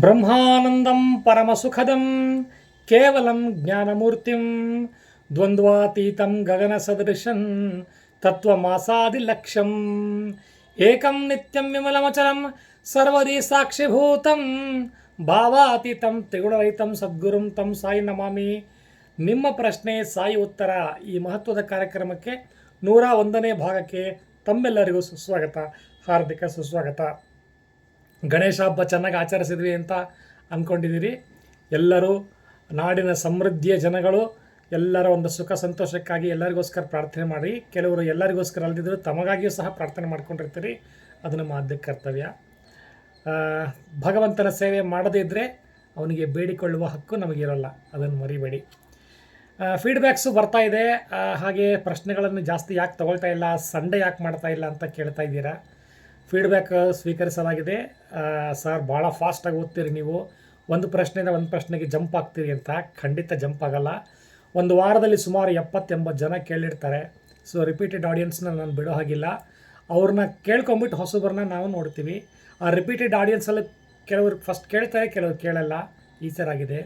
ಬ್ರಹ್ಮಾನಂದಂ ಪರಮಸುಖದಂ, ಕೇವಲಂ ಜ್ಞಾನಮೂರ್ತಿಂ, ದ್ವಂದ್ವಾತೀತಂ ಗಗನಸದೃಶಂ, ತತ್ವಮಾಸಾದಿಲಕ್ಷ್ಯಂ, ಏಕಂ ನಿತ್ಯಂ ವಿಮಲಮಚಲಂ ಸರ್ವರಿ ಸಾಕ್ಷಿಭೂತಂ ಭಾವಾತೀತಂ ತ್ರಿಗುಣರಹಿತಂ ಸದ್ಗುರುಂ ತಂ ಸಾಯಿ ನಮಾಮಿ. ನಿಮ್ಮ ಪ್ರಶ್ನೆ ಸಾಯಿ ಉತ್ತರ ಈ ಮಹತ್ವದ ಕಾರ್ಯಕ್ರಮಕ್ಕೆ ನೂರ ಒಂದನೇ ಭಾಗಕ್ಕೆ ತಮ್ಮೆಲ್ಲರಿಗೂ ಸುಸ್ವಾಗತ. ಹಾರ್ದಿಕ ಸುಸ್ವಾಗತ. ಗಣೇಶ ಹಬ್ಬ ಚೆನ್ನಾಗಿ ಆಚರಿಸಿದ್ವಿ ಅಂತ ಅಂದ್ಕೊಂಡಿದ್ದೀರಿ ಎಲ್ಲರೂ ನಾಡಿನ ಸಮೃದ್ಧಿಯ ಜನಗಳು, ಎಲ್ಲರ ಒಂದು ಸುಖ ಸಂತೋಷಕ್ಕಾಗಿ ಎಲ್ಲರಿಗೋಸ್ಕರ ಪ್ರಾರ್ಥನೆ ಮಾಡಿ. ಕೆಲವರು ಎಲ್ಲರಿಗೋಸ್ಕರ ಅಲ್ದಿದ್ರು ತಮಗಾಗಿಯೂ ಸಹ ಪ್ರಾರ್ಥನೆ ಮಾಡ್ಕೊಂಡಿರ್ತೀರಿ. ಅದು ನಮ್ಮ ಆದ್ಯ ಕರ್ತವ್ಯ. ಭಗವಂತನ ಸೇವೆ ಮಾಡದೇ ಇದ್ದರೆ ಅವನಿಗೆ ಬೇಡಿಕೊಳ್ಳುವ ಹಕ್ಕು ನಮಗಿರೋಲ್ಲ. ಅದನ್ನು ಮರಿಬೇಡಿ. ಫೀಡ್ಬ್ಯಾಕ್ಸು ಬರ್ತಾ ಇದೆ. ಹಾಗೆ ಪ್ರಶ್ನೆಗಳನ್ನು ಜಾಸ್ತಿ ಯಾಕೆ ತಗೊಳ್ತಾ ಇಲ್ಲ, ಸಂಡೇ ಯಾಕೆ ಮಾಡ್ತಾ ಇಲ್ಲ ಅಂತ ಕೇಳ್ತಾ ಇದ್ದೀರಾ? ಫೀಡ್ಬ್ಯಾಕ್ ಸ್ವೀಕರಿಸಲಾಗಿದೆ. ಸರ್, ಭಾಳ ಫಾಸ್ಟಾಗಿ ಓದ್ತೀರಿ ನೀವು. ಒಂದು ಪ್ರಶ್ನೆಯಿಂದ ಒಂದು ಪ್ರಶ್ನೆಗೆ ಜಂಪ್ ಆಗ್ತೀರಿ ಅಂತ. ಖಂಡಿತ ಜಂಪ್ ಆಗಲ್ಲ. ಒಂದು ವಾರದಲ್ಲಿ ಸುಮಾರು ಎಪ್ಪತ್ತೆಂಬತ್ತು ಜನ ಕೇಳಿರ್ತಾರೆ. ಸೊ ರಿಪೀಟೆಡ್ ಆಡಿಯನ್ಸ್ನ ನಾನು ಬಿಡೋ ಹಾಗಿಲ್ಲ. ಅವ್ರನ್ನ ಕೇಳ್ಕೊಂಬಿಟ್ಟು ಹೊಸಬರನ್ನ ನಾವು ನೋಡ್ತೀವಿ. ಆ ರಿಪೀಟೆಡ್ ಆಡಿಯನ್ಸಲ್ಲಿ ಕೆಲವರು ಫಸ್ಟ್ ಕೇಳ್ತಾರೆ, ಕೆಲವರು ಕೇಳಲ್ಲ. ಈ ಥರ ಆಗಿದೆ.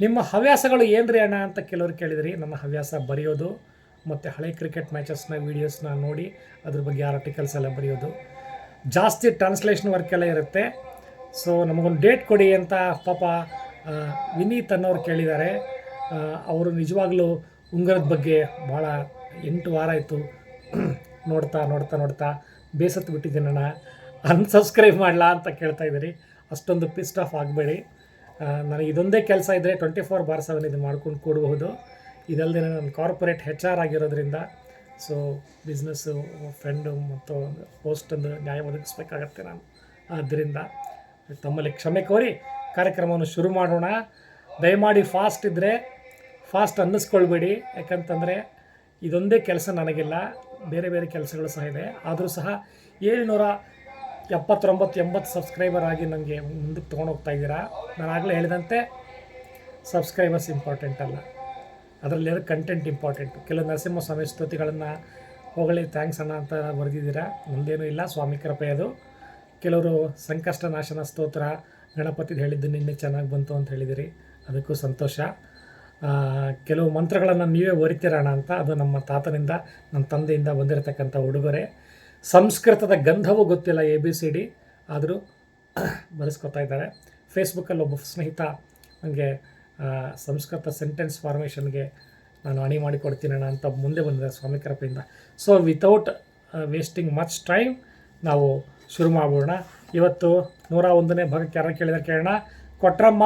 ನಿಮ್ಮ ಹವ್ಯಾಸಗಳು ಏನ್ರಿ ಅಣ್ಣ ಅಂತ ಕೆಲವರು ಕೇಳಿದ್ರಿ. ನನ್ನ ಹವ್ಯಾಸ ಬರೆಯೋದು, ಮತ್ತು ಹಳೆ ಕ್ರಿಕೆಟ್ ಮ್ಯಾಚಸ್ನ ವೀಡಿಯೋಸ್ನ ನೋಡಿ, ಅದ್ರ ಬಗ್ಗೆ ಆರ್ಟಿಕಲ್ಸ್ ಎಲ್ಲ ಬರೆಯೋದು. ಜಾಸ್ತಿ ಟ್ರಾನ್ಸ್ಲೇಷನ್ ವರ್ಕ್ ಎಲ್ಲ ಇರುತ್ತೆ. ಸೊ ನಮಗೊಂದು ಡೇಟ್ ಕೊಡಿ ಅಂತ ಪಾಪ ವಿನೀತ್ ಅನ್ನೋರು ಕೇಳಿದ್ದಾರೆ. ಅವರು ನಿಜವಾಗ್ಲೂ ಉಂಗರದ ಬಗ್ಗೆ ಭಾಳ ಎಂಟು ವಾರ ಆಯಿತು ನೋಡ್ತಾ ನೋಡ್ತಾ ನೋಡ್ತಾ ಬೇಸತ್ತು ಬಿಟ್ಟಿದ್ದೀನಣ್ಣ ಅನ್ಸಬ್ಸ್ಕ್ರೈಬ್ ಮಾಡಲಾ ಅಂತ ಕೇಳ್ತಾ ಇದ್ದೀರಿ. ಅಷ್ಟೊಂದು ಪಿಸ್ಟ್ ಆಫ್ ಆಗಬೇಡಿ. ನನಗೆ ಇದೊಂದೇ ಕೆಲಸ ಇದ್ದರೆ ಟ್ವೆಂಟಿ ಫೋರ್ ಬಾರ್ ಸೆವೆನ್ ಇದು ಮಾಡ್ಕೊಂಡು ಕೊಡಬಹುದು. ಇದಲ್ಲದೆ ನಾನು ಕಾರ್ಪೊರೇಟ್ ಹೆಚ್ ಆರ್ ಆಗಿರೋದ್ರಿಂದ ಸೊ ಬಿಸ್ನೆಸ್ಸು ಫ್ರೆಂಡು ಮತ್ತು ಪೋಸ್ಟನ್ನು ನ್ಯಾಯ ಒದಗಿಸ್ಬೇಕಾಗತ್ತೆ ನಾನು. ಆದ್ದರಿಂದ ತಮ್ಮಲ್ಲಿ ಕ್ಷಮೆ ಕೋರಿ ಕಾರ್ಯಕ್ರಮವನ್ನು ಶುರು ಮಾಡೋಣ. ದಯಮಾಡಿ ಫಾಸ್ಟ್ ಇದ್ದರೆ ಫಾಸ್ಟ್ ಅನ್ನಿಸ್ಕೊಳ್ಬೇಡಿ. ಯಾಕಂತಂದರೆ ಇದೊಂದೇ ಕೆಲಸ ನನಗಿಲ್ಲ. ಬೇರೆ ಬೇರೆ ಕೆಲಸಗಳು ಸಹ ಇದೆ. ಆದರೂ ಸಹ ಏಳ್ನೂರ ಎಪ್ಪತ್ತೊಂಬತ್ತು, ಎಂಬತ್ತು ಸಬ್ಸ್ಕ್ರೈಬರ್ ಆಗಿ ನನಗೆ ಮುಂದಕ್ಕೆ ತೊಗೊಂಡೋಗ್ತಾ ಇದ್ದೀರಾ. ನಾನು ಆಗಲೇ ಹೇಳಿದಂತೆ ಸಬ್ಸ್ಕ್ರೈಬರ್ಸ್ ಇಂಪಾರ್ಟೆಂಟ್ ಅಲ್ಲ. ಅದರಲ್ಲಿರೋ ಕಂಟೆಂಟ್ ಇಂಪಾರ್ಟೆಂಟು ಕೆಲವು ನರಸಿಂಹಸ್ವಾಮಿ ಸ್ತುತಿಗಳನ್ನು ಹೋಗಲಿ ಥ್ಯಾಂಕ್ಸ್ ಅಣ್ಣ ಅಂತ ಬರೆದಿದ್ದೀರಾ? ಮುಂದೇನೂ ಇಲ್ಲ, ಸ್ವಾಮಿ ಕೃಪೆ ಅದು. ಕೆಲವರು ಸಂಕಷ್ಟ ನಾಶನ ಸ್ತೋತ್ರ ಗಣಪತಿದು ಹೇಳಿದ್ದು ನಿನ್ನೆ ಚೆನ್ನಾಗಿ ಬಂತು ಅಂತ ಹೇಳಿದಿರಿ. ಅದಕ್ಕೂ ಸಂತೋಷ. ಕೆಲವು ಮಂತ್ರಗಳನ್ನು ನೀವೇ ಒರಿತೀರಣ ಅಂತ, ಅದು ನಮ್ಮ ತಾತನಿಂದ, ನಮ್ಮ ತಂದೆಯಿಂದ ಬಂದಿರತಕ್ಕಂಥ ಉಡುಗೊರೆ. ಸಂಸ್ಕೃತದ ಗಂಧವೂ ಗೊತ್ತಿಲ್ಲ ಎ ಬಿ ಸಿ ಡಿ ಆದರೂ ಬರೆಸ್ಕೊತಾ ಇದ್ದಾರೆ. ಫೇಸ್ಬುಕ್ಕಲ್ಲಿ ಒಬ್ಬ ಸ್ನೇಹಿತ ನನಗೆ ಸಂಸ್ಕೃತ ಸೆಂಟೆನ್ಸ್ ಫಾರ್ಮೇಷನ್ಗೆ ನಾನು ಅಣಿ ಮಾಡಿ ಕೊಡ್ತೀನಣ್ಣ ಅಂತ ಮುಂದೆ ಬಂದಿದೆ ಸ್ವಾಮಿ ಕೃಪೆಯಿಂದ. So without wasting much time ನಾವು ಶುರು ಮಾಡೋಣ ಇವತ್ತು ನೂರ ಒಂದನೇ ಭಾಗಕ್ಕೆ ಯಾರು ಕೇಳಿದ್ರೆ ಕೇಳೋಣ. ಕೊಟ್ರಮ್ಮ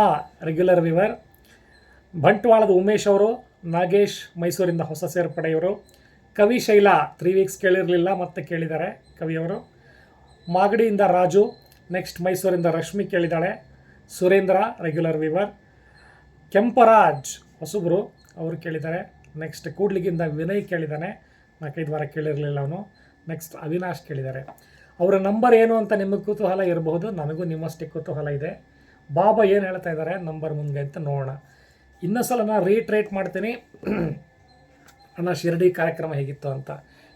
ರೆಗ್ಯುಲರ್ ವಿವರ್ ಬಂಟ್ವಾಳದ ಉಮೇಶ್ ಅವರು, ನಾಗೇಶ್ ಮೈಸೂರಿಂದ ಹೊಸ ಸೇರ್ಪಡೆಯವರು. ಕವಿ ಶೈಲ ತ್ರೀ ವೀಕ್ಸ್ ಕೇಳಿರಲಿಲ್ಲ, ಮತ್ತೆ ಕೇಳಿದ್ದಾರೆ ಕವಿಯವರು ಮಾಗಡಿಯಿಂದ ರಾಜು ನೆಕ್ಸ್ಟ್ ಮೈಸೂರಿಂದ ರಶ್ಮಿ ಕೇಳಿದ್ದಾಳೆ. ಸುರೇಂದ್ರ ರೆಗ್ಯುಲರ್ ವಿವರ್ ಕೆಂಪರಾಜ್ ಹೊಸಬ್ರು ಅವರು ಕೇಳಿದ್ದಾರೆ. ನೆಕ್ಸ್ಟ್ ಕೂಡ್ಲಿಗಿಂದ ವಿನಯ್ ಕೇಳಿದ್ದಾನೆ. ನಾಲ್ಕೈದು ವಾರ ಕೇಳಿರಲಿಲ್ಲ ಅವನು. ನೆಕ್ಸ್ಟ್ ಅವಿನಾಶ್ ಕೇಳಿದ್ದಾರೆ. ಅವರ ನಂಬರ್ ಏನು ಅಂತ ನಿಮಗೆ ಕುತೂಹಲ ಇರಬಹುದು. ನನಗೂ ನಿಮ್ಮಷ್ಟೇ ಕುತೂಹಲ ಇದೆ. ಬಾಬಾ ಏನು ಹೇಳ್ತಾ ಇದ್ದಾರೆ? ನಂಬರ್ ಮುಂದೆ ಅಂತ ನೋಡೋಣ. ಇನ್ನೊಂದು ಸಲ ನಾನು ರೀಟ್ರೇಟ್ ಮಾಡ್ತೀನಿ. ಅಣ್ಣ, ಶಿರಡಿ ಕಾರ್ಯಕ್ರಮ ಹೇಗಿತ್ತು ಅಂತ.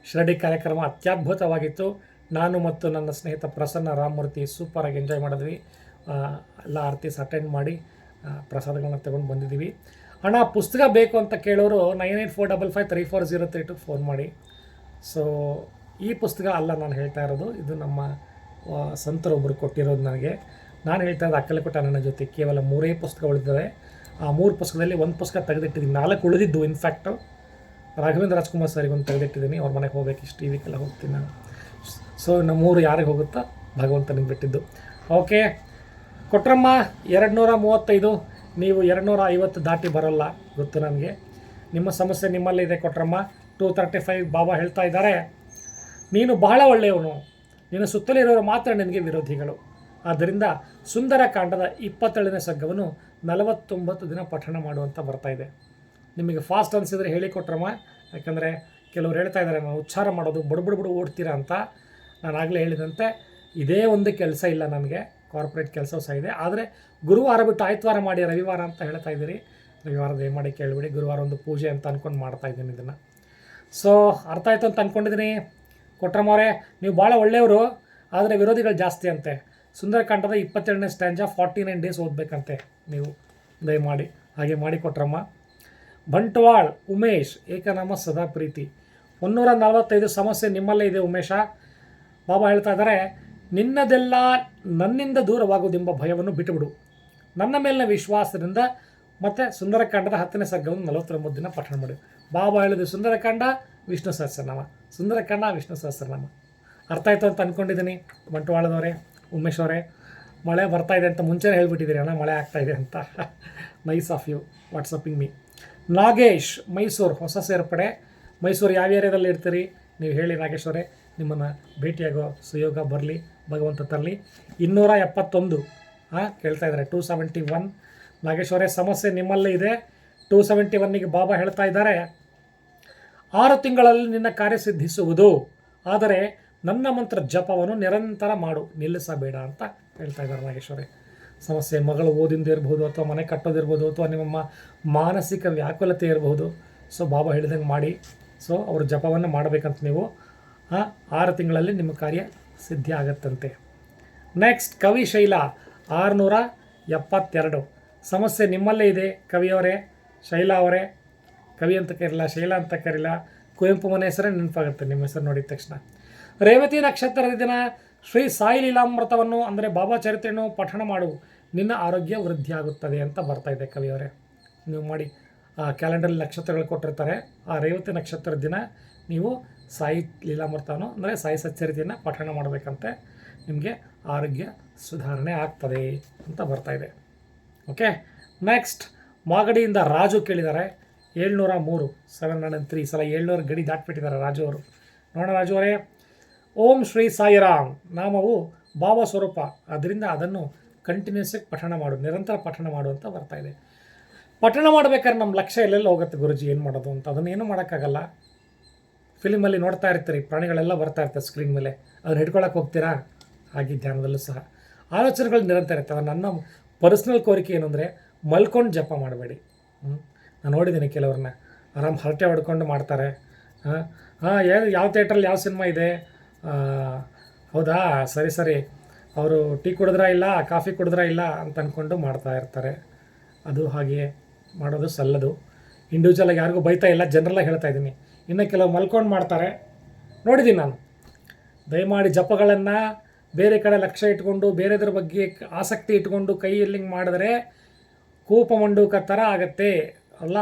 ಶಿರಡಿ ಕಾರ್ಯಕ್ರಮ ಅತ್ಯದ್ಭುತವಾಗಿತ್ತು. ನಾನು ಮತ್ತು ನನ್ನ ಸ್ನೇಹಿತ ಪ್ರಸನ್ನ ರಾಮಮೂರ್ತಿ ಸೂಪರಾಗಿ ಎಂಜಾಯ್ ಮಾಡಿದ್ವಿ. ಎಲ್ಲ ಆರ್ತೀಸ್ ಅಟೆಂಡ್ ಮಾಡಿ. ಪ್ರಸಾದಗಳನ್ನ ತಗೊಂಡು ಬಂದಿದ್ದೀವಿ. ಅಣ್ಣ ಪುಸ್ತಕ ಬೇಕು ಅಂತ ಕೇಳೋರು nine eight four double five three four zero three two phone ಮಾಡಿ. ಸೊ ಈ ಪುಸ್ತಕ ಅಲ್ಲ ನಾನು ಹೇಳ್ತಾ ಇರೋದು. ಇದು ನಮ್ಮ ಸಂತರು ಸಂತರೊಬ್ಬರು ಕೊಟ್ಟಿರೋದು ನನಗೆ. ನಾನು ಹೇಳ್ತಾ ಇರೋದು ಅಕ್ಕಲಕೊಟ್ಟ ನನ್ನ ಜೊತೆ. ಕೇವಲ ಮೂರೇ ಪುಸ್ತಕ ಉಳಿದಿದ್ದಾವೆ ಆ ಮೂರು ಪುಸ್ತಕದಲ್ಲಿ ಒಂದು ಪುಸ್ತಕ ತೆಗೆದಿಟ್ಟಿದ್ದೀನಿ. ನಾಲ್ಕು ಉಳಿದಿದ್ದು ಇನ್ಫ್ಯಾಕ್ಟು ರಾಘವೇಂದ್ರ ರಾಜ್ಕುಮಾರ್ ಸರಿಗೆ ಒಂದು ತೆಗೆದಿಟ್ಟಿದ್ದೀನಿ. ಅವ್ರ ಮನೆಗೆ ಹೋಗ್ಬೇಕು ಇಷ್ಟು ಈ ಹೋಗ್ತೀನಿ ನಾನು. ಸೊ ನಮ್ಮ ಮೂರು ಯಾರಿಗೆ ಹೋಗುತ್ತಾ ಭಗವಂತನಿಗೆ ಬಿಟ್ಟಿದ್ದು. ಓಕೆ ಕೊಟ್ರಮ್ಮ ಎರಡು ನೂರ ಮೂವತ್ತೈದು ನೀವು ಎರಡು ನೂರ ಐವತ್ತು ದಾಟಿ ಬರೋಲ್ಲ ಗೊತ್ತು ನನಗೆ ನಿಮ್ಮ ಸಮಸ್ಯೆ ನಿಮ್ಮಲ್ಲಿದೆ Kotramma. Two thirty five Baba ಹೇಳ್ತಾ ಇದ್ದಾರೆ. ನೀನು ಬಹಳ ಒಳ್ಳೆಯವನು. ನಿನ್ನ ಸುತ್ತಲಿರೋರು ಮಾತ್ರ ನಿನಗೆ ವಿರೋಧಿಗಳು. ಆದ್ದರಿಂದ ಸುಂದರ ಕಾಂಡದ ಇಪ್ಪತ್ತೇಳನೇ ಸಗ್ಗವನ್ನು ನಲವತ್ತೊಂಬತ್ತು ದಿನ ಪಠಣ ಮಾಡುವಂತ ಬರ್ತಾ ಇದೆ. ನಿಮಗೆ ಫಾಸ್ಟ್ ಅನಿಸಿದರೆ ಹೇಳಿಕೊಟ್ರಮ್ಮ ಯಾಕಂದರೆ ಕೆಲವರು ಹೇಳ್ತಾ ಇದ್ದಾರೆ ನಾನು ಉಚ್ಚಾರ ಮಾಡೋದು ಬುಡು ಬುಡು ಓಡ್ತೀರಾ ಅಂತ. ನಾನು ಆಗಲೇ ಹೇಳಿದಂತೆ, ಇದೇ ಒಂದು ಕೆಲಸ ಇಲ್ಲ ನನಗೆ ಕಾರ್ಪೊರೇಟ್ ಕೆಲಸ ಸಹ ಇದೆ. ಆದರೆ ಗುರುವಾರ ಬಿಟ್ಟು ಆಯ್ತವಾರ ಮಾಡಿ ರವಿವಾರ ಅಂತ ಹೇಳ್ತಾ ಇದ್ದೀರಿ. ರವಿವಾರ ದಯಮಾಡಿ ಕೇಳಿಬಿಡಿ. ಗುರುವಾರ ಒಂದು ಪೂಜೆ ಅಂತ ಅಂದ್ಕೊಂಡು ಮಾಡ್ತಾ ಇದ್ದೀನಿ ಇದನ್ನು. ಸೊ ಅರ್ಥ ಆಯಿತು ಅಂತ ಅಂದ್ಕೊಂಡಿದ್ದೀನಿ ಕೊಟ್ರಮ್ಮವ್ರೆ ನೀವು ಭಾಳ ಒಳ್ಳೆಯವರು, ಆದರೆ ವಿರೋಧಿಗಳು ಜಾಸ್ತಿ ಅಂತೆ. ಸುಂದರಕಾಂಡದ ಇಪ್ಪತ್ತೆರಡನೇ ಸ್ಟ್ಯಾಂಜ ಫಾರ್ಟಿ ನೈನ್ ಡೇಸ್ ಓದಬೇಕಂತೆ ನೀವು. ದಯಮಾಡಿ. ಹಾಗೆ ಮಾಡಿ ಕೊಟ್ರಮ್ಮ. ಬಂಟ್ವಾಳ್, ಉಮೇಶ್, ಏಕನಾಮ ಸದಾ ಪ್ರೀತಿ. ಮುನ್ನೂರ ನಲವತ್ತೈದು ಸಮಸ್ಯೆ ನಿಮ್ಮಲ್ಲೇ ಇದೆ ಉಮೇಶ. ಬಾಬಾ ಹೇಳ್ತಾ ಇದ್ದಾರೆ ನಿನ್ನದೆಲ್ಲ ನನ್ನಿಂದ ದೂರವಾಗುವುದೆಂಬ ಭಯವನ್ನು ಬಿಟ್ಟುಬಿಡು. ನನ್ನ ಮೇಲಿನ ವಿಶ್ವಾಸದಿಂದ ಮತ್ತು ಸುಂದರಕಾಂಡದ ಹತ್ತನೇ ಸರ್ಗವನ್ನು ನಲವತ್ತೊಂಬತ್ತು ದಿನ ಪಠಣ ಮಾಡಿ. ಬಾಬಾ ಹೇಳಿದ ಸುಂದರಕಾಂಡ ವಿಷ್ಣು ಸಹಸ್ರನಾಮ. ಸುಂದರಕಾಂಡ ವಿಷ್ಣು ಸಹಸ್ರನಾಮ. ಅರ್ಥ ಆಯಿತು ಅಂತ ಅಂದ್ಕೊಂಡಿದ್ದೀನಿ ಬಂಟ್ವಾಳದವರೇ ಉಮೇಶ್ ಅವರೇ ಮಳೆ ಬರ್ತಾ ಇದೆ ಅಂತ ಮುಂಚೆನೇ ಹೇಳ್ಬಿಟ್ಟಿದ್ದೀರಿ ಅಣ್ಣ, ಮಳೆ ಆಗ್ತಾ ಇದೆ ಅಂತ. Nice of you WhatsApping me. Nagesh Mysuru, ಹೊಸ ಸೇರ್ಪಡೆ. ಮೈಸೂರು ಯಾವ ಏರಿಯಾದಲ್ಲಿ ಇರ್ತೀರಿ? ನೀವು ಹೇಳಿ ನಾಗೇಶ್ ಅವರೇ. ನಿಮ್ಮನ್ನು ಭೇಟಿಯಾಗೋ ಸುಯೋಗ ಬರಲಿ, ಭಗವಂತ ತರಲಿ. ಇನ್ನೂರ ಎಪ್ಪತ್ತೊಂದು ಹಾಂ ಕೇಳ್ತಾ ಇದ್ದಾರೆ. ಟೂ ಸೆವೆಂಟಿ ಒನ್ ನಾಗೇಶ್ವರೇ, ಸಮಸ್ಯೆ ನಿಮ್ಮಲ್ಲೇ ಇದೆ. ಟೂ ಸೆವೆಂಟಿ ಒನ್ನಿಗೆ ಬಾಬಾ ಹೇಳ್ತಾ ಇದ್ದಾರೆ. ಆರು ತಿಂಗಳಲ್ಲಿ ನಿನ್ನ ಕಾರ್ಯ ಸಿದ್ಧಿಸುವುದು. ಆದರೆ ನನ್ನ ಮಂತ್ರ ಜಪವನ್ನು ನಿರಂತರ ಮಾಡು, ನಿಲ್ಲಿಸಬೇಡ ಅಂತ ಹೇಳ್ತಾ ಇದ್ದಾರೆ ನಾಗೇಶ್ವರಿ. ಸಮಸ್ಯೆ ಮಗಳು ಓದಿಂದ ಇರ್ಬೋದು ಅಥವಾ ಮನೆ ಕಟ್ಟೋದಿರ್ಬೋದು ಅಥವಾ ನಿಮ್ಮ ಮಾನಸಿಕ ವ್ಯಾಕುಲತೆ ಇರಬಹುದು ಸೊ ಬಾಬಾ ಹೇಳಿದಂಗೆ ಮಾಡಿ. ಸೊ ಅವರು ಜಪವನ್ನು ಮಾಡಬೇಕಂತ ನೀವು ಆರು ತಿಂಗಳಲ್ಲಿ ನಿಮ್ಮ ಕಾರ್ಯ ಸಿದ್ಧಿ ಆಗತ್ತಂತೆ. ನೆಕ್ಸ್ಟ್ ಕವಿ ಶೈಲ, ಆರುನೂರ ಎಪ್ಪತ್ತೆರಡು. ಸಮಸ್ಯೆ ನಿಮ್ಮಲ್ಲೇ ಇದೆ, ಕವಿಯವರೇ, ಶೈಲಾ ಅವರೇ. ಕವಿ ಅಂತ ಕರಿಲ್ಲ ಶೈಲಾ ಅಂತ ಕರಿಲ್ಲ ಕುವೆಂಪು ಮನೆ ಹೆಸರೇ ನೆನಪಾಗುತ್ತೆ, ನಿಮ್ಮ ಹೆಸರು ನೋಡಿದ ತಕ್ಷಣ. ರೇವತಿ ನಕ್ಷತ್ರದ ದಿನ, ಶ್ರೀ ಸಾಯಿ ಲೀಲಾಮೃತವನ್ನು, ಅಂದರೆ ಬಾಬಾ ಚರಿತ್ರೆಯನ್ನು ಪಠಣ ಮಾಡು. ನಿನ್ನ ಆರೋಗ್ಯ ವೃದ್ಧಿಯಾಗುತ್ತದೆ ಅಂತ ಬರ್ತಾ ಇದೆ ಕವಿಯವರೇ. ನೀವು ಮಾಡಿ, ಆ ಕ್ಯಾಲೆಂಡರ್ ನಕ್ಷತ್ರಗಳು ಕೊಟ್ಟಿರ್ತಾರೆ. ಆ ರೇವತಿ ನಕ್ಷತ್ರದ ದಿನ, ನೀವು ಸಾಯಿ ಲೀಲಾಮೃತನೋ ಅಂದರೆ ಸಾಯಿ ಸಚ್ಚರಿತೆಯನ್ನು ಪಠಣ ಮಾಡಬೇಕಂತೆ ನಿಮಗೆ ಆರೋಗ್ಯ ಸುಧಾರಣೆ ಆಗ್ತದೆ ಅಂತ ಬರ್ತಾಯಿದೆ ಓಕೆ ನೆಕ್ಸ್ಟ್ ಮಾಗಡಿಯಿಂದ ರಾಜು ಕೇಳಿದ್ದಾರೆ. ಏಳ್ನೂರ ಮೂರು ಸೆವೆನ್ ಹಂಡ್ರೆಡ್ ತ್ರೀ ಸಲ ಏಳ್ನೂರು ಗಡಿ ದಾಟ್ಬಿಟ್ಟಿದ್ದಾರೆ ರಾಜು ಅವರು. ನೋಡೋಣ ರಾಜು ಅವರೇ. ಓಂ ಶ್ರೀ ಸಾಯಿರಾಮ್. ನಾಮವು ಭಾವ ಸ್ವರೂಪ. ಅದರಿಂದ ಅದನ್ನು ಕಂಟಿನ್ಯೂಸ್ ಆಗಿ ಪಠಣ ಮಾಡು, ನಿರಂತರ ಪಠಣ ಮಾಡು ಅಂತ ಬರ್ತಾಯಿದೆ ಪಠಣ ಮಾಡ್ಬೇಕಾದ್ರೆ ನಮ್ಮ ಲಕ್ಷ್ಯ ಎಲ್ಲೆಲ್ಲ ಹೋಗುತ್ತೆ ಗುರುಜಿ? ಏನು ಮಾಡೋದು ಅಂತ? ಅದನ್ನೇನು ಮಾಡೋಕ್ಕಾಗಲ್ಲ? ಫಿಲಿಮಲ್ಲಿ ನೋಡ್ತಾ ಇರ್ತೀರಿ, ಪ್ರಾಣಿಗಳೆಲ್ಲ ಬರ್ತಾ ಇರ್ತವೆ ಸ್ಕ್ರೀನ್ ಮೇಲೆ. ಅದನ್ನ ಹಿಡ್ಕೊಳಕ್ಕೆ ಹೋಗ್ತೀರಾ? ಹಾಗೆ ಧ್ಯಾನದಲ್ಲೂ ಸಹ. ಆಲೋಚನೆಗಳು ನಿರಂತರ ಇರ್ತವೆ. ನನ್ನ ಪರ್ಸ್ನಲ್ ಕೋರಿಕೆ ಏನು ಅಂದರೆ ಮಲ್ಕೊಂಡು ಜಪ ಮಾಡಬೇಡಿ. ನಾನು ನೋಡಿದ್ದೀನಿ ಕೆಲವ್ರನ್ನ. ಆರಾಮ್ ಹರಟೆ ಹೊಡ್ಕೊಂಡು ಮಾಡ್ತಾರೆ. ಹಾಂ? ಹಾಂ ಯಾವ ಥಿಯೇಟ್ರಲ್ಲಿ ಯಾವ ಸಿನಿಮಾ ಇದೆ? ಹೌದಾ? ಸರಿ ಸರಿ. ಅವರು ಟೀ ಕುಡಿದ್ರಾ ಇಲ್ಲ, ಕಾಫಿ ಕುಡಿದ್ರಾ ಇಲ್ಲ ಅಂತ ಅಂದ್ಕೊಂಡು ಮಾಡ್ತಾ ಇರ್ತಾರೆ. ಅದು ಹಾಗೆ ಮಾಡೋದು ಸಲ್ಲದು. ಇಂಡಿವಿಜುವಲಾಗಿ ಯಾರಿಗೂ ಬೈತಾ ಇಲ್ಲ ಜನರಲ್ಲಾಗಿ ಹೇಳ್ತಾ ಇದ್ದೀನಿ. ಇನ್ನು ಕೆಲವು ಮಲ್ಕೊಂಡು ಮಾಡ್ತಾರೆ. ನೋಡಿದ್ದೀನಿ ನಾನು. ದಯಮಾಡಿ ಜಪಗಳನ್ನು ಬೇರೆ ಕಡೆ ಲಕ್ಷ್ಯ ಇಟ್ಕೊಂಡು, ಬೇರೆದ್ರ ಬಗ್ಗೆ ಆಸಕ್ತಿ ಇಟ್ಕೊಂಡು ಕೈಯಲ್ಲಿ ಮಾಡಿದ್ರೆ ಕೂಪ ಮಂಡೂಕ ಥರ ಆಗತ್ತೆ. ಅಲ್ಲ,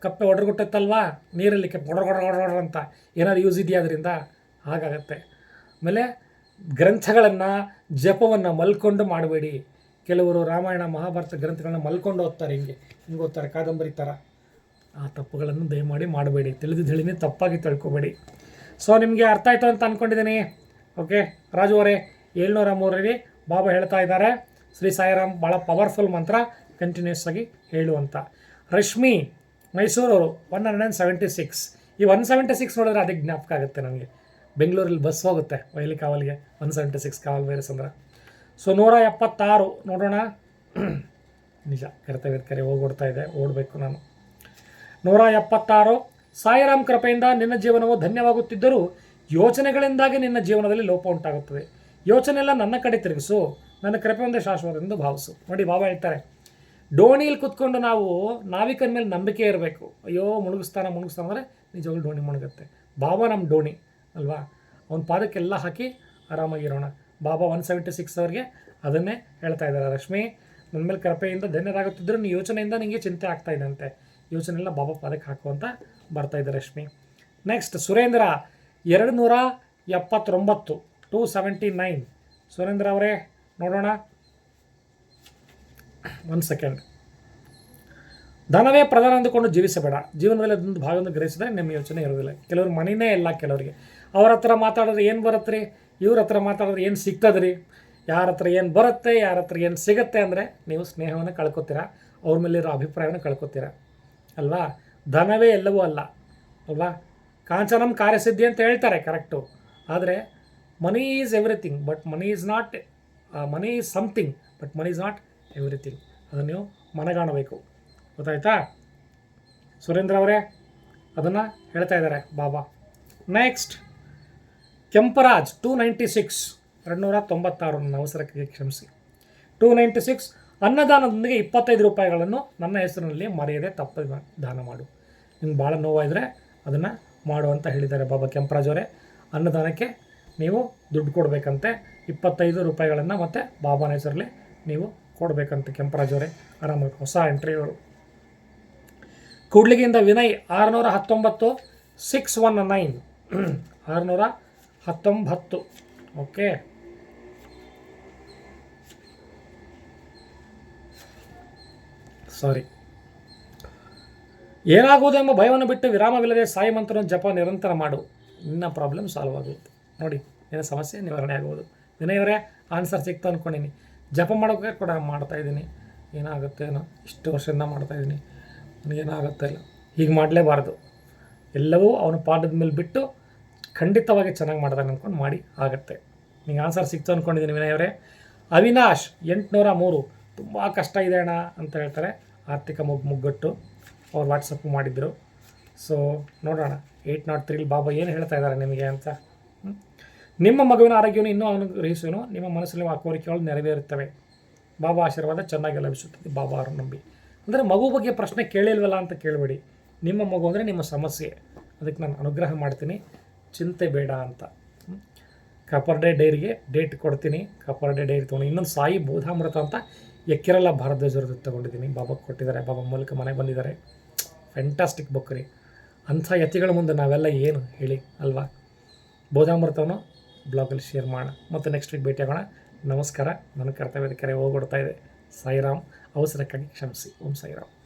ಕಪ್ಪೆ ಒಡರ್ಗುಟ್ಟತ್ತಲ್ವಾ? ನೀರಲ್ಲಿ ಕೆಪ್ಪ ಒಡರ್ ಅಂತ ಏನಾದ್ರು ಯೂಸ್ ಇದೆಯಾ ಅದರಿಂದ? ಹಾಗಾಗತ್ತೆ. ಆಮೇಲೆ ಗ್ರಂಥಗಳನ್ನು, ಜಪವನ್ನು ಮಲ್ಕೊಂಡು ಮಾಡಬೇಡಿ. ಕೆಲವರು ರಾಮಾಯಣ, ಮಹಾಭಾರತ ಗ್ರಂಥಗಳನ್ನ ಮಲ್ಕೊಂಡು ಓದ್ತಾರೆ ಹಿಂಗೆ. ಹಿಂಗೆ ಓದ್ತಾರೆ, ಕಾದಂಬರಿ ಥರ ಆ ತಪ್ಪುಗಳನ್ನು ದಯಮಾಡಿ ಮಾಡಬೇಡಿ. ತಿಳಿದು ತಿಳಿನೇ ತಪ್ಪಾಗಿ ತಿಳ್ಕೊಬೇಡಿ. ಸೊ ನಿಮಗೆ ಅರ್ಥ ಆಯಿತು ಅಂತ ಅಂದ್ಕೊಂಡಿದ್ದೀನಿ ಓಕೆ ರಾಜು ಅವರೇ, ಏಳ್ನೂರ ಮೂರರಲ್ಲಿ ಬಾಬಾ ಹೇಳ್ತಾ ಇದ್ದಾರೆ, ಶ್ರೀ ಸಾಯಿರಾಮ್ ಭಾಳ ಪವರ್ಫುಲ್ ಮಂತ್ರ ಕಂಟಿನ್ಯೂಸ್ ಆಗಿ ಹೇಳು ಅಂತ. ರಶ್ಮಿ ಅವರು one hundred and seventy six ಈ ಒನ್ ಸೆವೆಂಟಿ ಸಿಕ್ಸ್ ನೋಡಿದ್ರೆ ಅದಕ್ಕೆ ಜ್ಞಾಪಕ ಆಗುತ್ತೆ ನನಗೆ ಬೆಂಗಳೂರಲ್ಲಿ ಬಸ್ ಹೋಗುತ್ತೆ, ವೈಲಿ ಕಾವಲ್ಗೆ ಒನ್ ಸೆವೆಂಟಿ ಸಿಕ್ಸ್ ಕಾವಲ್ ವೈರಸ್ ಅಂದ್ರೆ ಸೊ ನೂರ ಎಪ್ಪತ್ತಾರು, ನೋಡೋಣ. ನಿಜ ಕರ್ತವ್ಯ ಕರೆ ಹೋಗೋಡ್ತಾ ಇದೆ, ಓಡಬೇಕು ನಾನು. ನೂರ ಎಪ್ಪತ್ತಾರು ಸಾಯಿರಾಮ್ ಕೃಪೆಯಿಂದ ನಿನ್ನ ಜೀವನವು ಧನ್ಯವಾಗುತ್ತಿದ್ದರೂ ಯೋಚನೆಗಳಿಂದಾಗಿ ನಿನ್ನ ಜೀವನದಲ್ಲಿ ಲೋಪ ಉಂಟಾಗುತ್ತದೆ. ಯೋಚನೆ ಎಲ್ಲ ನನ್ನ ಕಡೆ ತಿರುಗಿಸು. ನನ್ನ ಕೃಪೆ ಒಂದೇ ಶಾಶ್ವತ ಎಂದು ಭಾವಿಸು. ನೋಡಿ ಬಾಬಾ ಹೇಳ್ತಾರೆ ಡೋಣಿಯಲ್ಲಿ ಕುತ್ಕೊಂಡು ನಾವು ನಾವಿಕನ ಮೇಲೆ ನಂಬಿಕೆ ಇರಬೇಕು. ಅಯ್ಯೋ, ಮುಳುಗಿಸ್ತಾನ ಮುಳುಗಿಸ್ತಾನ ಅಂದರೆ ನಿಜವಾಗ್ಲೂ ಡೋಣಿ ಮುಳುಗುತ್ತೆ. ಬಾಬಾ ನಮ್ಮ ಡೋಣಿ, ಅಲ್ವಾ? ಅವನ ಪಾದಕ್ಕೆಲ್ಲ ಹಾಕಿ ಆರಾಮಾಗಿರೋಣ ಬಾಬಾ ಒನ್ ಸೆವೆಂಟಿ ಸಿಕ್ಸ್ ಅವ್ರಿಗೆ ಅದನ್ನೇ ಹೇಳ್ತಾ ಇದ್ದಾರೆ. ರಶ್ಮಿ ನನ್ನ ಮೇಲೆ ಕೃಪೆಯಿಂದ ಧನ್ಯರಾಗುತ್ತಿದ್ದರೂ ನೀನು ಯೋಚನೆಯಿಂದ ನಿಮಗೆ ಚಿಂತೆ ಆಗ್ತಾ ಇದೆ ಅಂತೆ ಯೋಚನೆ ಎಲ್ಲ ಬಾಬಾ ಪಾದಕ್ಕೆ ಹಾಕುವಂತ ಬರ್ತಾ ಇದೆ ರಶ್ಮಿ. ನೆಕ್ಸ್ಟ್ ಸುರೇಂದ್ರ ಎರಡು ನೂರ ಎಪ್ಪತ್ತೊಂಬತ್ತು ಟೂ ಸೆವೆಂಟಿ ನೈನ್ ಸುರೇಂದ್ರ ಅವರೇ, ನೋಡೋಣ. ಒನ್ ಸೆಕೆಂಡ್ ಧನವೇ ಪ್ರಧಾನ ಅಂದುಕೊಂಡು ಜೀವಿಸಬೇಡ. ಜೀವನದಲ್ಲಿ ಅದೊಂದು ಭಾಗವನ್ನು ಗ್ರಹಿಸಿದ್ರೆ ನಿಮ್ಮ ಯೋಚನೆ ಇರೋದಿಲ್ಲ ಕೆಲವ್ರು ಮನೆಯೇ ಇಲ್ಲ ಕೆಲವರಿಗೆ. ಅವ್ರ ಹತ್ರ ಮಾತಾಡಿದ್ರೆ ಏನು ಬರುತ್ತೆ ರೀ ಇವ್ರ ಹತ್ರ ಮಾತಾಡಿದ್ರೆ ಏನು ಸಿಗ್ತದೆ ರೀ ಯಾರ ಹತ್ರ ಏನು ಬರುತ್ತೆ? ಯಾರ ಹತ್ರ ಏನು ಸಿಗುತ್ತೆ ಅಂದರೆ ನೀವು ಸ್ನೇಹವನ್ನು ಕಳ್ಕೊತೀರಾ? ಅವ್ರ ಮೇಲಿರೋ ಅಭಿಪ್ರಾಯವನ್ನು ಕಳ್ಕೊತೀರಾ? ಅಲ್ವಾ? ಧನವೇ ಎಲ್ಲವೂ ಅಲ್ಲ, ಅಲ್ವಾ? ಕಾಂಚನಂ ಕಾರ್ಯಸಿದ್ಧಿ ಅಂತ ಹೇಳ್ತಾರೆ ಕರೆಕ್ಟು ಆದರೆ money is everything but money is not money is something but money is not everything ಅದನ್ನು ನೀವು ಮನಗಾಣಬೇಕು. ಗೊತ್ತಾಯ್ತಾ? ಸುರೇಂದ್ರ ಅವರೇ, ಅದನ್ನು ಹೇಳ್ತಾ ಇದ್ದಾರೆ Baba. Next Kemparaj two ninety six ಎರಡು ನೂರ ತೊಂಬತ್ತಾರು ಅವಸರಕ್ಕೆ ಕ್ಷಮಿಸಿ. ಟೂ ನೈಂಟಿ ಸಿಕ್ಸ್ ಅನ್ನದಾನದೊಂದಿಗೆ ಇಪ್ಪತ್ತೈದು ರೂಪಾಯಿಗಳನ್ನು ನನ್ನ ಹೆಸರಿನಲ್ಲಿ ಮರೆಯದೆ ತಪ್ಪ ದಾನ ಮಾಡು. ನಿಮ್ಗೆ ಭಾಳ ನೋವಾದರೆ ಅದನ್ನು ಮಾಡು ಅಂತ ಹೇಳಿದ್ದಾರೆ ಬಾಬಾ ಕೆಂಪರಾಜವರೇ ಅನ್ನದಾನಕ್ಕೆ ನೀವು ದುಡ್ಡು ಕೊಡಬೇಕಂತೆ, ಇಪ್ಪತ್ತೈದು ರೂಪಾಯಿಗಳನ್ನು ಮತ್ತು ಬಾಬಾನ ಹೆಸರಲ್ಲಿ ನೀವು ಕೊಡಬೇಕಂತೆ ಕೆಂಪರಾಜವರೇ ಆರಾಮಾಗಿ ಹೊಸ ಎಂಟ್ರಿ ಅವರು ಕೂಡ್ಲಿಗಿಂದ ವಿನಯ್, ಆರುನೂರ ಹತ್ತೊಂಬತ್ತು ಸಿಕ್ಸ್ ಒನ್ ನೈನ್ ಆರುನೂರ ಹತ್ತೊಂಬತ್ತು. Okay sorry. ಏನಾಗುವುದೆಂಬ ಭಯವನ್ನು ಬಿಟ್ಟು ವಿರಾಮವಿಲ್ಲದೆ ಸಾಯಿ ಮಂತ್ರನ ಜಪ ನಿರಂತರ ಮಾಡು. ನಿನ್ನ ಪ್ರಾಬ್ಲಮ್ ಸಾಲ್ವ್ ಆಗುತ್ತೆ. ನೋಡಿ ಏನೋ ಸಮಸ್ಯೆ ನಿವಾರಣೆ ಆಗುವುದು. ವಿನಯವರೇ ಆನ್ಸರ್ ಸಿಕ್ತು ಅಂದ್ಕೊಂಡಿನಿ ಜಪ ಮಾಡೋಕೆ ಕೂಡ ಮಾಡ್ತಾ ಇದ್ದೀನಿ. ಏನಾಗುತ್ತೆ ಏನೋ ಇಷ್ಟು ವರ್ಷದಿಂದ ಮಾಡ್ತಾ ಇದ್ದೀನಿ. ನನಗೇನಾಗುತ್ತೆ ಇಲ್ಲ. ಹೀಗೆ ಮಾಡಲೇಬಾರ್ದು. ಎಲ್ಲವೂ ಅವನ ಪಾಠದ ಮೇಲೆ ಬಿಟ್ಟು ಖಂಡಿತವಾಗಿ ಚೆನ್ನಾಗಿ ಮಾಡ್ತಾನೆ ಅಂದ್ಕೊಂಡು ಮಾಡಿ, ಆಗುತ್ತೆ. ನಿಮಗೆ ಆನ್ಸರ್ ಸಿಕ್ತು ಅಂದ್ಕೊಂಡಿದ್ದೀನಿ ವಿನಯವರೇ. ಅವಿನಾಶ್ ಎಂಟುನೂರ ಮೂರು. ತುಂಬ ಕಷ್ಟ ಇದೆ ಅಣ್ಣ ಅಂತ ಹೇಳ್ತಾರೆ. ಆರ್ಥಿಕ ಮುಗ್ ಮುಗ್ಗಟ್ಟು ಅವ್ರು ವಾಟ್ಸಪ್ ಮಾಡಿದ್ರು. ಸೊ ನೋಡೋಣ ಏಯ್ಟ್ ನಾಟ್ ತ್ರೀಲಿ ಬಾಬಾ ಏನು ಹೇಳ್ತಾ ಇದ್ದಾರೆ ನಿಮಗೆ ಅಂತ. ನಿಮ್ಮ ಮಗುವಿನ ಆರೋಗ್ಯವನ್ನು ಇನ್ನೂ ಅನುಗ್ರಹಿಸುವನು ನಿಮ್ಮ ಮನಸ್ಸಲ್ಲಿ ಆ ಕೋರಿಕೆಗಳು ನೆರವೇರುತ್ತವೆ. ಬಾಬಾ ಆಶೀರ್ವಾದ ಚೆನ್ನಾಗಿ ಲಭಿಸುತ್ತದೆ, ಬಾಬಾ ಅವರು ನಂಬಿ. ಅಂದರೆ ಮಗು ಬಗ್ಗೆ ಪ್ರಶ್ನೆ ಕೇಳಿಲ್ವಲ್ಲ ಅಂತ ಕೇಳಬೇಡಿ. ನಿಮ್ಮ ಮಗು ಅಂದರೆ ನಿಮ್ಮ ಸಮಸ್ಯೆ. ಅದಕ್ಕೆ ನಾನು ಅನುಗ್ರಹ ಮಾಡ್ತೀನಿ. ಚಿಂತೆ ಬೇಡ ಅಂತ? ಕಾಪರ್ ಡೇ ಡೈರಿಗೆ ಡೇಟ್ ಕೊಡ್ತೀನಿ, ಕಾಪರ್ ಡೇ ಡೈರಿ ತೊಗೊಂಡು. ಇನ್ನೊಂದು ಸಾಯಿ ಬೋಧಾಮೃತ ಅಂತ ಎಕ್ಕಿರಲ್ಲ ಭಾರತದೇಶದ ತೊಗೊಂಡಿದ್ದೀನಿ. ಬಾಬಾ ಕೊಟ್ಟಿದ್ದಾರೆ, ಬಾಬಾ ಮೂಲಕ ಮನೆಗೆ ಬಂದಿದ್ದಾರೆ. ಫ್ಯಾಂಟಾಸ್ಟಿಕ್ ಬುಕ್ ರೀ. ಅಂಥ ಯತಿಗಳ ಮುಂದೆ ನಾವೆಲ್ಲ ಏನು ಹೇಳಿ ಅಲ್ವಾ? ಬೋಧಾಮೃತವನ್ನು ಬ್ಲಾಗಲ್ಲಿ ಶೇರ್ ಮಾಡೋಣ. ಮತ್ತು ನೆಕ್ಸ್ಟ್ ವೀಕ್ ಭೇಟಿ ಆಗೋಣ. ನಮಸ್ಕಾರ. ನನ್ನ ಕರ್ತವ್ಯದ ಕರೆ ಹೋಗ್ಬಿಡ್ತಾ ಇದೆ. ಸಾಯಿರಾಮ್. ಅವಸರಕ್ಕಾಗಿ ಕ್ಷಮಿಸಿ. ಓಂ ಸಾಯಿರಾಮ್.